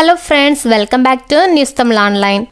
Hello friends welcome back to news Tamil online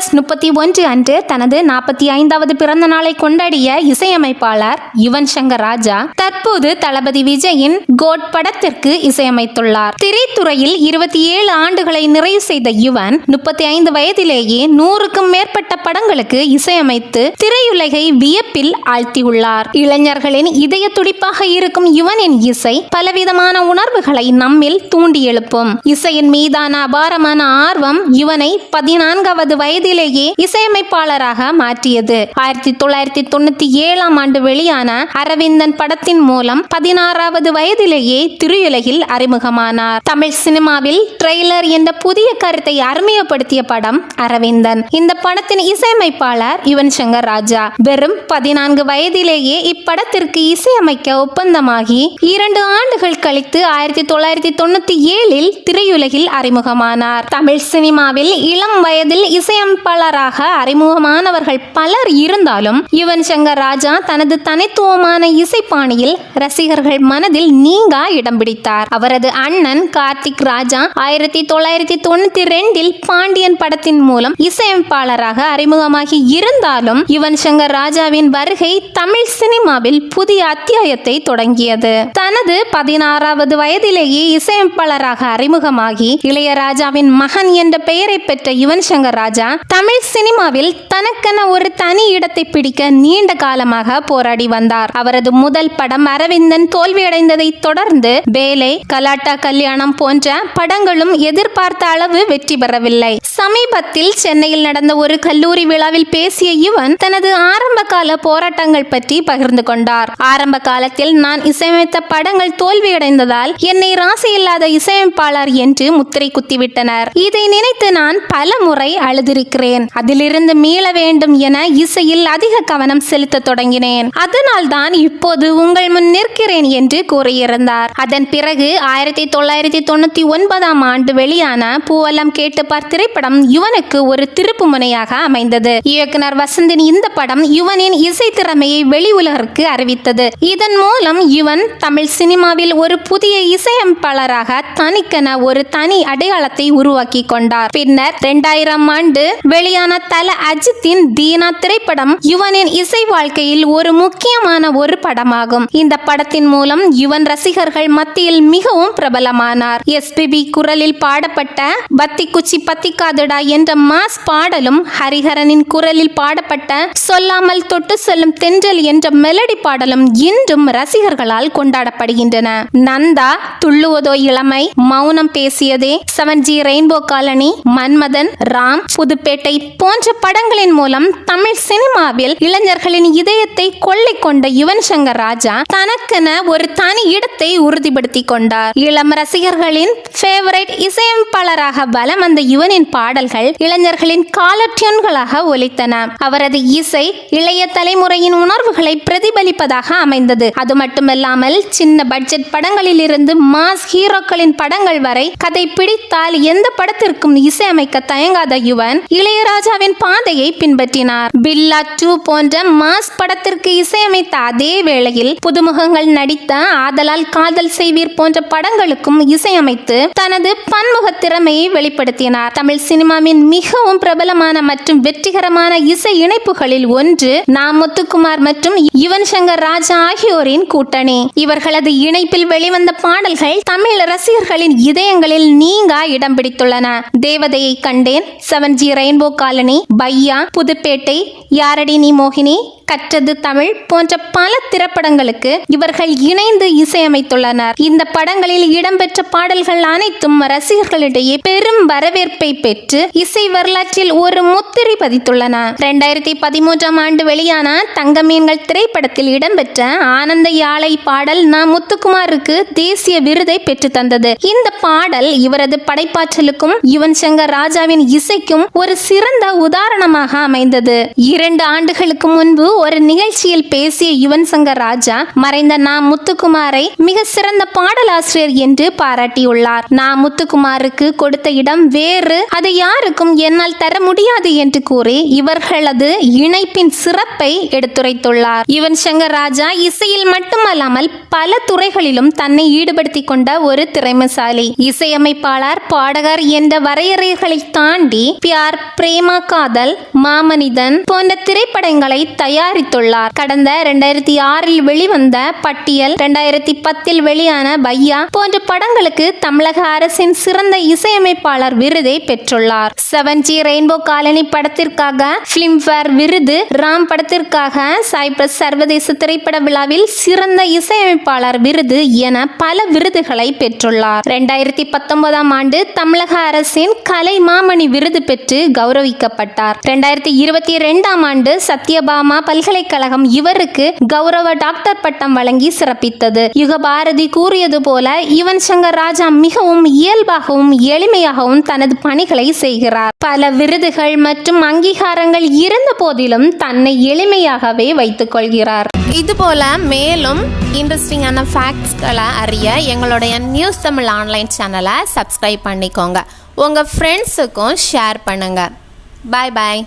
August முப்பத்தி ஒன்று அன்று தனது நாற்பத்தி ஐந்தாவது பிறந்த நாளை கொண்டாடிய இசையமைப்பாளர் யுவன் சங்கர் ராஜா தற்போது தளபதி விஜயின் கோட் படத்திற்கு இசையமைத்துள்ளார். திரைத்துறையில் இருபத்தி ஏழு ஆண்டுகளை நிறைவு செய்த யுவன் முப்பத்தி ஐந்து வயதிலேயே நூறுக்கும் மேற்பட்ட படங்களுக்கு இசையமைத்து திரையுலகை வியப்பில் ஆழ்த்தியுள்ளார். இளைஞர்களின் இதய துடிப்பாக இருக்கும் யுவனின் இசை பலவிதமான உணர்வுகளை நம்மில் தூண்டி எழுப்பும். இசையின் மீதான அபாரமான ஆர்வம் யுவனை பதினான்காவது வயதிலேயே இசையமைப்பாளராக மாற்றியது. ஆயிரத்தி தொள்ளாயிரத்தி தொண்ணூத்தி ஏழாம் ஆண்டு வெளியான அரவிந்தன் படத்தின் மூலம் பதினாறாவது வயதிலேயே திரையுலகில் அறிமுகமானார். தமிழ் சினிமாவில் ட்ரெய்லர் என்ற புதிய கருத்தை அறிமுகப்படுத்திய படம் அரவிந்தன். இந்த படத்தின் இசையமைப்பாளர் யுவன் சங்கர் ராஜா. வெறும் பதினான்கு வயதிலேயே இப்படத்திற்கு இசையமைக்க ஒப்பந்தமாகி இரண்டு ஆண்டுகள் கழித்து ஆயிரத்தி தொள்ளாயிரத்தி தொண்ணூத்தி ஏழில் திரையுலகில் அறிமுகமானார். தமிழ் சினிமாவில் இளம் வயதில் இசையமைப்பாளராக அறிமுகமானவர்கள் பலர் இருந்தாலும் யுவன் சங்கர் ராஜா தனது தனித்துவமான இசைப்பாணியில் ரசிகர்கள் மனதில் நீங்கா இடம் பிடித்தார். அவரது அண்ணன் கார்த்திக் ராஜா ஆயிரத்தி தொள்ளாயிரத்தி தொண்ணூத்தி ரெண்டில் பாண்டியன் படத்தின் மூலம் இசையமைப்பாளராக அறிமுகமாகி இருந்தாலும் யுவன் சங்கர் ராஜாவின் வருகை தமிழ் சினிமாவில் புதிய அத்தியாயத்தை தொடங்கியது. தனது பதினாறாவது வயதிலேயே இசையமைப்பாளராக அறிமுகமாகி இளையராஜாவின் மகன் என்ற பெயரை பெற்ற யுவன் சங்கர் ராஜா தமிழ் சினிமாவில் தனக்கென ஒரு தனி இடத்தை பிடிக்க நீண்ட காலமாக போராடி வந்தார். அவரது முதல் படம் அரவிந்தன் தோல்வியடைந்ததை தொடர்ந்து வேலை கலாட்டா கல்யாணம் போன்ற படங்களும் எதிர்பார்த்த அளவு வெற்றி பெறவில்லை. சமீபத்தில் சென்னையில் நடந்த ஒரு கல்லூரி விழாவில் பேசிய இவன் தனது ஆரம்ப கால போராட்டங்கள் பற்றி பகிர்ந்து கொண்டார். ஆரம்ப காலத்தில் நான் இசையமைத்த படங்கள் தோல்வியடைந்ததால் என்னை ராசி இல்லாத இசையமைப்பாளர் என்று முத்திரை குத்திவிட்டனர். இதை நினைத்து நான் பல முறை அழுதிருக்கிறேன். அதிலிருந்து மீள வேண்டும் என இசையில் அதிக கவனம் செலுத்த தொடங்கினேன். அதனால் தான் இப்போது உங்கள் முன் நிற்கிறேன் என்று கூறியிருந்தார். அதன் பிறகு ஆயிரத்தி தொள்ளாயிரத்தி தொண்ணூத்தி ஒன்பதாம் ஆண்டு வெளியான பூவலம் கேட்டு பார் திரைப்படம் யுவனுக்கு ஒரு திருப்பு முனையாக அமைந்தது. இயக்குனர் வசந்தின் இந்த படம் யுவனின் இசை திறமையை வெளி உலகிற்கு அறிவித்தது. இதன் மூலம் யுவன் தமிழ் சினிமாவில் ஒரு புதிய இசையமைப்பாளராக தனிக்கென ஒரு தனி அடையாளத்தை உருவாக்கி கொண்டார். பின்னர் இரண்டாயிரம் ஆண்டு வெளியான தல அஜித்தின் தீனா திரைப்படம் யுவனின் இசை வாழ்க்கையில் ஒரு முக்கியமான ஒரு படமாகும். இந்த படத்தின் மூலம் யுவன் ரசிகர்கள் மத்தியில் மிகவும் பிரபலமானார். எஸ்பிபி குரலில் பாடப்பட்ட பத்தி குச்சி பத்திக்காதுடா என்ற மாஸ் பாடலும் ஹரிஹரனின் குரலில் பாடப்பட்ட சொல்லாமல் தொட்டு செல்லும் தென்றல் என்ற மெலடி பாடலும் இன்றும் ரசிகர்களால் கொண்டாடப்படுகின்றன. Nanda Thulluvadho Ilamai Mounam Pesiyadhe seven G rainbow colony Manmadhan Ram புதுப்பே Pudhupettai போன்ற படங்களின் மூலம் தமிழ் சினிமாவில் இளைஞர்களின் இதயத்தை கொள்ளை கொண்ட யுவன் சங்கர் ராஜா தனக்கென ஒரு தனி இடத்தை உறுதிப்படுத்தி கொண்டார். இளம் ரசிகர்களின் ஃபேவரைட் இசையமைப்பாளராக வலம் வந்த யுவனின் பாடல்கள் இளைஞர்களின் காலட்யூன்களாக ஒலித்தன. அவரது இசை இளைய தலைமுறையின் உணர்வுகளை பிரதிபலிப்பதாக அமைந்தது. அது மட்டுமல்லாமல் சின்ன பட்ஜெட் படங்களில் இருந்து மாஸ் ஹீரோக்களின் படங்கள் வரை கதை பிடித்தால் எந்த படத்திற்கும் இசையமைக்க தயங்காத யுவன் இளையராஜாவின் பாதையை பின்பற்றினார். பில்லா டூ போன்ற மாஸ் படத்திற்கு இசையமைத்த அதே வேளையில் புதுமுகங்கள் நடித்த ஆதலால் காதல் செய்வீர் போன்ற படங்களுக்கும் இசையமைத்து தனது பன்முக திறமையை வெளிப்படுத்தினார். தமிழ் சினிமாவின் மிகவும் பிரபலமான மற்றும் வெற்றிகரமான இசை இணைப்புகளில் ஒன்று நா முத்துக்குமார் மற்றும் யுவன் சங்கர் ராஜா ஆகியோரின் கூட்டணி. இவர்களது இணைப்பில் வெளிவந்த பாடல்கள் தமிழ் ரசிகர்களின் இதயங்களில் நீங்கா இடம் பிடித்துள்ளன. Devathaiyai Kanden seven G rainbow colony Paiyaa Pudhupettai Yaaradi Nee மோகினி கற்றது தமிழ் போன்ற பல திரைப்படங்களுக்கு இவர்கள் இணைந்து இசையமைத்துள்ளனர். இந்த படங்களில் இடம்பெற்ற பாடல்கள் அனைத்தும் ரசிகர்களிடையே பெரும் வரவேற்பை பெற்று இசை வரலாற்றில் ஒரு முத்திரை பதித்துள்ளன. இரண்டாயிரத்தி பதிமூன்றாம் ஆண்டு வெளியான தங்கமீன்கள் திரைப்படத்தில் இடம்பெற்ற ஆனந்த யாழை பாடல் நா. முத்துக்குமாருக்கு தேசிய விருதை பெற்று தந்தது இந்த பாடல் இவரது படைப்பாற்றலுக்கும் யுவன் சங்கர் ராஜாவின் இசைக்கும் ஒரு சிறந்த உதாரணமாக அமைந்தது. இரண்டு ஆண்டுகளுக்கு முன்பு ஒரு நிகழ்ச்சியில் பேசிய யுவன் சங்கர் ராஜா மறைந்த நா. முத்துக்குமாரை மிக சிறந்த பாடலாசிரியர் என்று பாராட்டியுள்ளார். நா. முத்துக்குமாருக்கு கொடுத்த இடம் வேறு அதை யாருக்கும் என்னால் தர முடியாது என்று கூறி இவர்களது இணைப்பின் சிறப்பை எடுத்துரைத்துள்ளார். யுவன் சங்கர் ராஜா இசையில் மட்டுமல்லாமல் பல துறைகளிலும் தன்னை ஈடுபடுத்திக் கொண்ட ஒரு திறமைசாலி. இசையமைப்பாளர் பாடகர் என்ற வரையறைகளை தாண்டி பியார் பிரேமா காதல் மாமனிதன் போன்ற திரைப்படங்களை தயாரித்துள்ளார். கடந்த இரண்டாயிரத்தி ஆறில் வெளிவந்த பட்டியல் இரண்டாயிரத்தி பத்தில் வெளியான பையா போன்ற படங்களுக்கு தமிழக அரசின் சிறந்த இசையமைப்பாளர் விருதை பெற்றுள்ளார். செவன் ஜி ரெயின்போ காலனி படத்திற்காக பிலிம்பேர் விருது ராம் படத்திற்காக சைப்ரஸ் சர்வதேச திரைப்பட விழாவில் சிறந்த இசையமைப்பாளர் விருது என பல விருதுகளை பெற்றுள்ளார். இரண்டாயிரத்தி பத்தொன்பதாம் ஆண்டு தமிழக அரசின் கலை மாமணி விருது பெற்று கௌரவிக்கப்பட்டார். இரண்டாயிரத்தி இருபத்தி இரண்டாம் ஆண்டு சத்யபாமா பல்கலைக்கழகம் இவருக்கு கௌரவ டாக்டர் பட்டம் வழங்கி சிறப்பித்தது. யுகபாரதி கூறியது போல யுவன் சங்கர் ராஜா மிகவும் இயல்பாகவும் எளிமையாகவும் தனது பணிகளை செய்கிறார். பல விருதுகள் மற்றும் அங்கீகாரங்கள் இருந்த போதிலும் தன்னை எளிமையாகவே வைத்துக் கொள்கிறார். இது போல மேலும் இன்ட்ரெஸ்டிங்கான ஃபேக்ட்ஸ்களை அறிய எங்களுடைய நியூஸ் தமிழ் ஆன்லைன் சேனலை சப்ஸ்கிரைப் பண்ணிக்கோங்க. உங்கள் ஃப்ரெண்ட்ஸுக்கும் ஷேர் பண்ணுங்கள் பாய் பாய்